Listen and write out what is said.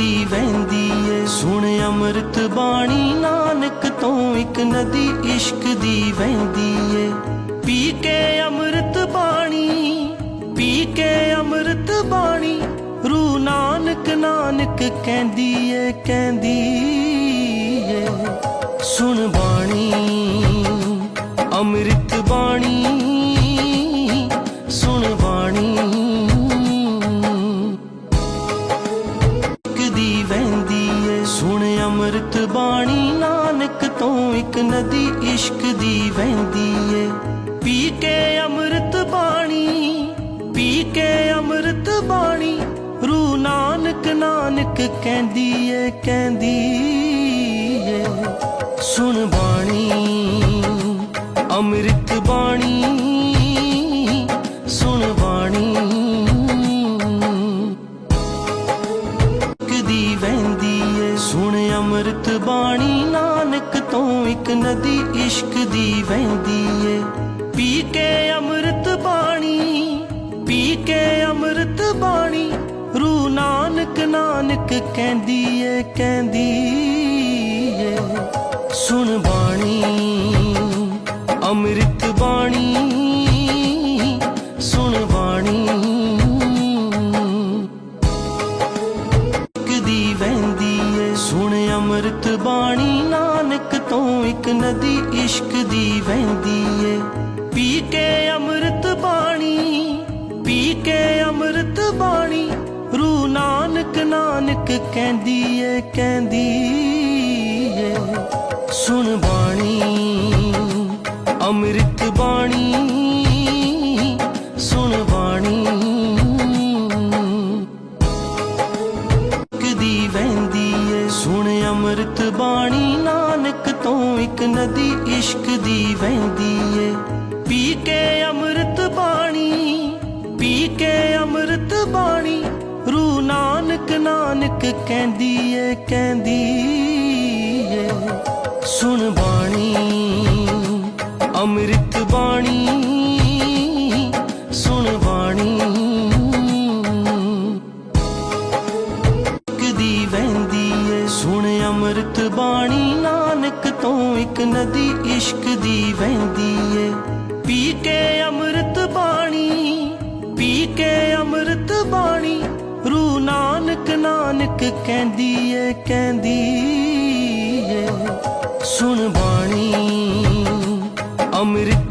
ਦੀ ਵਹਿੰਦੀ ਏ। ਸੁਣ ਅੰਮ੍ਰਿਤ ਬਾਣੀ, ਨਾਨਕ ਤੋਂ ਇੱਕ ਨਦੀ ਇਸ਼ਕ ਦੀ ਵਹਿੰਦੀ ਏ। ਪੀ ਕੇ ਅੰਮ੍ਰਿਤ ਬਾਣੀ, ਪੀ ਕੇ ਅੰਮ੍ਰਿਤ ਬਾਣੀ ਰੂ ਨਾਨਕ ਨਾਨਕ ਕਹਿੰਦੀ ਏ ਕਹਿੰਦੀ ਏ। ਸੁਣ ਬਾਣੀ, ਅੰਮ੍ਰਿਤ ਬਾਣੀ ਇੱਕ ਨਦੀ ਇਸ਼ਕ ਦੀ ਵਹਿੰਦੀ ਏ। ਪੀ ਕੇ ਅੰਮ੍ਰਿਤ ਬਾਣੀ, ਪੀ ਕੇ ਅੰਮ੍ਰਿਤ ਬਾਣੀ ਰੂ ਨਾਨਕ ਨਾਨਕ ਕਹਿੰਦੀ ਏ ਕਹਿੰਦੀ ਏ। ਸੁਣ ਬਾਣੀ, ਅੰਮ੍ਰਿਤ ਬਾਣੀ, ਸੁਣ ਬਾਣੀ। ਇੱਕ ਨਦੀ ਇਸ਼ਕ ਦੀ ਵਹਿੰਦੀ ਏ। ਪੀ ਕੇ ਅੰਮ੍ਰਿਤ ਬਾਣੀ, ਪੀ ਕੇ ਅੰਮ੍ਰਿਤ ਬਾਣੀ ਰੂ ਨਾਨਕ ਨਾਨਕ ਕਹਿੰਦੀ ਏ ਕਹਿੰਦੀ ਏ। ਸੁਣ ਬਾਣੀ, ਅੰਮ੍ਰਿਤ ਬਾਣੀ, ਸੁਣ ਬਾਣੀ। ਅੰਮ੍ਰਿਤ ਬਾਣੀ ਨਾਨਕ ਤੋਂ ਇੱਕ ਨਦੀ ਇਸ਼ਕ ਦੀ ਵਹਿੰਦੀ ਏ। ਪੀ ਕੇ ਅੰਮ੍ਰਿਤ ਬਾਣੀ, ਪੀ ਕੇ ਅੰਮ੍ਰਿਤ ਬਾਣੀ ਰੂ ਨਾਨਕ ਨਾਨਕ ਕਹਿੰਦੀ ਏ ਕਹਿੰਦੀ ਏ। ਸੁਣ ਬਾਣੀ, ਅੰਮ੍ਰਿਤ ਬਾਣੀ। ਅੰਮ੍ਰਿਤ ਬਾਣੀ ਨਾਨਕ ਤੋਂ ਇੱਕ ਨਦੀ ਇਸ਼ਕ ਦੀ ਵਹਿੰਦੀ ਏ। ਪੀ ਕੇ ਅੰਮ੍ਰਿਤ ਬਾਣੀ, ਪੀ ਕੇ ਅੰਮ੍ਰਿਤ ਬਾਣੀ ਰੂ ਨਾਨਕ ਨਾਨਕ ਕਹਿੰਦੀ ਏ ਕਹਿੰਦੀ ਏ। ਸੁਣ ਬਾਣੀ, ਅੰਮ੍ਰਿਤ ਬਾਣੀ। ਅੰਮ੍ਰਿਤ ਬਾਣੀ ਨਾਨਕ ਤੋਂ ਇੱਕ ਨਦੀ ਇਸ਼ਕ ਦੀ ਵਹਿੰਦੀ ਏ। ਪੀ ਕੇ ਅੰਮ੍ਰਿਤ ਬਾਣੀ, ਪੀ ਕੇ ਅੰਮ੍ਰਿਤ ਬਾਣੀ ਰੂ ਨਾਨਕ ਨਾਨਕ ਕਹਿੰਦੀ ਏ ਕਹਿੰਦੀ ਏ। ਸੁਣ ਬਾਣੀ, ਅੰਮ੍ਰਿਤ